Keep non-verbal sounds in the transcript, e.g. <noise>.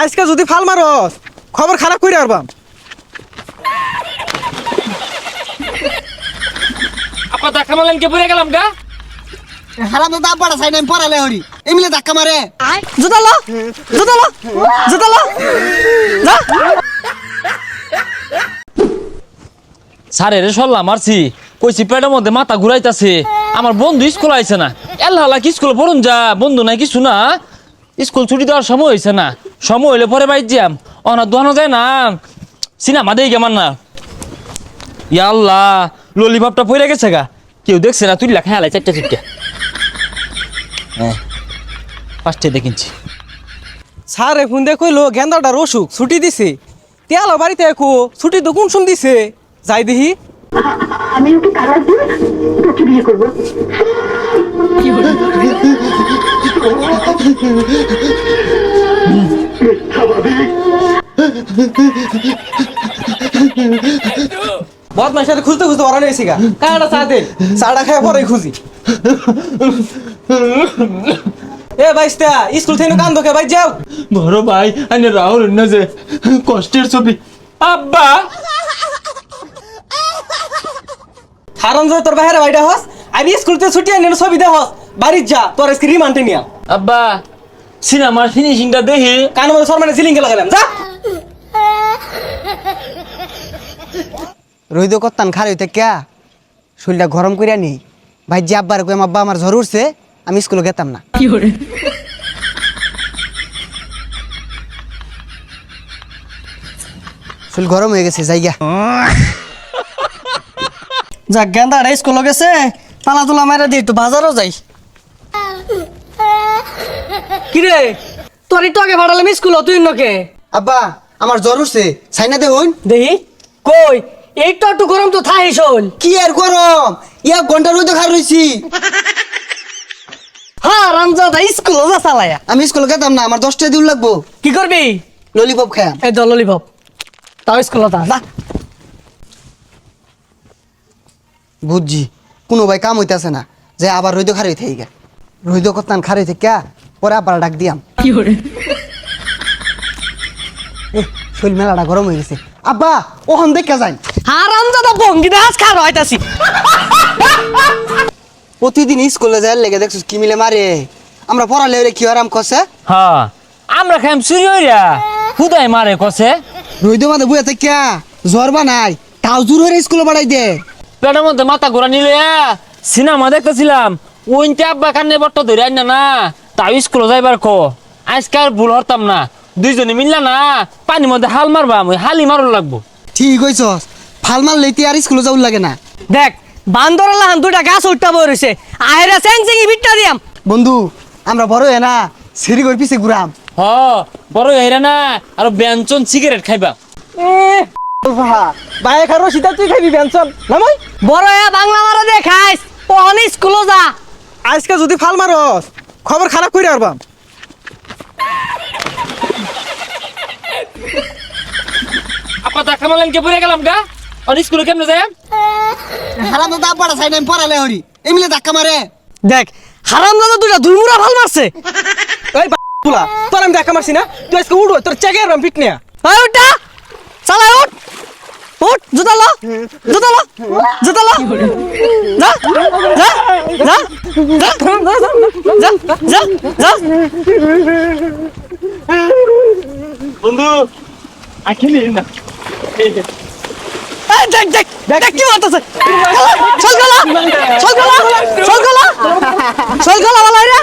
আজকে যদি ফাল মারস খবর খারাপ করে আরবাম। আপা ধাক্কা মারলেন কে? পড়ে গেলাম গা। হারাম দাদা পড়া সাইড আমি পড়ালে হরি। এমনি ধাক্কা মারে। যা। সরলাম মারছি। কইছি পেটের মধ্যে মাথা ঘুরাইতাছে। আমার বন্ধু স্কুল আইছে না। এল্লা হালা কি স্কুল পড়ুন যা? বন্ধু নাই কিছু না। স্কুল ছুটি দেওয়ার সময় হয়েছে না। সময় হইলে পরে বাইর যাম। অনা দোয়ানো যায় না। সিনেমা দেই কেমন না। ইয়া আল্লাহ ললিপপটা পড়ে গেছে গা। কেউ দেখছে না তুই লেখা হেলাই চারটা চারটা। হ্যাঁ পাঁচটে দেখিনছি স্যার এখন দিয়ে কইলো গেন্দাটার অসুখ ছুটি দিছে। তেয়ালো বাড়িতে একো ছুটি তো কোন শুন দিছে? যাই দেখি। আমি ওকে তালাক দিয়ে তোকে বিয়ে করব। <laughs> বদমার সাথে খুঁজতে খুঁজতে ওরা নিয়েছি গা। কাটা চা দে চাটা খায় পরে খুঁজি। এ বাইস্তা স্কুল থেকে কান দোকে ভাই যাও। বড় ভাই আনে রাহুল না যে কষ্টের ছবি। আব্বা! হারাম যে তোর বাইরে বাইটা হস আমি স্কুল থেকে ছুটি আনি ছবি দে হস। বাড়ির যা তোর আজকে রিমান্ডে নিয়া। আব্বা সিনেমার ফিনিশিংটা দেখি। কানের মধ্যে সরমানে সিলিং লাগালাম যা। রইদ করতান খার হইতে ক্যা? শরীরটা গরম করিয়া নেই ভাই যে আব্বার কই আব্বা আমার জ্বর উঠছে আমি স্কুলে গেতাম না। শরীর গরম হয়ে গেছে জায়গা যাক গেন্দাটা স্কুল গেছে পালা তোলা মারা দিয়ে একটু বাজারও যাই। কিরে তোর একটু আগে ভাড়ালাম স্কুল তুই নকে আব্বা আমার জ্বর উঠছে সাইনা দেখুন দেখি কই? একটু একটু গরম তো থাই শোন। কি আর গরম? ইয়া ঘণ্টা রইদ খার রইছি। হ্যাঁ রামজাদা স্কুল যা চালায়া। আমি স্কুলে গেতাম না আমার দশটা দিন লাগবো। কি করবি? ললিপপ খায়াম এই দল ললিপপ। তাও স্কুল যা যা। বুঝছি কোনো ভাই কাম হইতাছে না যে আবার রইদ খার হইতে গা রইদ করতান খার হইতে ক্যা পরে আবার ডাক দিয়াম। এ, শরীর মেলাটা গরম হয়ে গেছে। আব্বা ওহন দেখা যাই। হ্যাঁ রামজাদা ভঙ্গি দেখাস খার হইতাছি প্রতিদিন স্কুলে যায় লেগে দেখছিস কি মিলে মারে? আমরা পড়ালে ওরে কি আরাম কষে হ্যাঁ আমরা খাইম চুরি হইরা। হুদাই মারে কসে রইদ মাঝে বুয়ে থেকে জ্বর বানাই তাও জোর হয়ে স্কুলে বাড়াই দে। পেটের মধ্যে মাথা ঘোরা নিলে সিনেমা দেখতেছিলাম। ওইনতে আব্বা কান্নে বট্ট ধরে আইনা না তাও স্কুলে যাইবার কো। আজকে আর ভুল হরতাম না। দুইজনে মিললা না পানির মধ্যে হাল মারবা আমি হালি মারুন লাগবো। ঠিক হইছস ফাল মাল লইতে আর স্কুলে যাওয়ার লাগে না। দেখ বান্দর লাহান দুটা গাছ উঠতে বইছে আহেরা সেং সেং বিটটা দিয়াম। বন্ধু আমরা বড় হয়ে না সিঁড়ি করে পিছে ঘুরাম। হ বড় হেরা না আর ব্যঞ্চন সিগারেট খাইবা। বাইরে খারো সীতা তুই খাইবি বেনসন নামই? বড় এ বাংলা মারা দে খাইস ওহন স্কুল যা। আজকে যদি ফাল মারস খবর খারাপ করে আরবাম। আপা ধাক্কা মারলেন কে পড়ে গেলাম গা। আর স্কুলে কেমনে যায়? হারাম দাদা পড়া সাইড আমি পড়ালে হরি। এমনি ধাক্কা মারে। দেখ হারাম দাদা দুটা দুইমুরা ভালো মারছে। এই বুলা তোর আমি দেখা মারছি না? তুই আজকে উড়ো তোর চেকে আরবাম পিট নিয়া। ওই উঠা চালাই উঠ। উঠ জুতা লো। জুতা লো। জুতা লো। যা যা যা যা যা যা যা। বন্ধু আখিলি না। দেখ দেখ দেখ কি মারতেছে চল গলা চল গলা চল গলা চল গলা বলাই না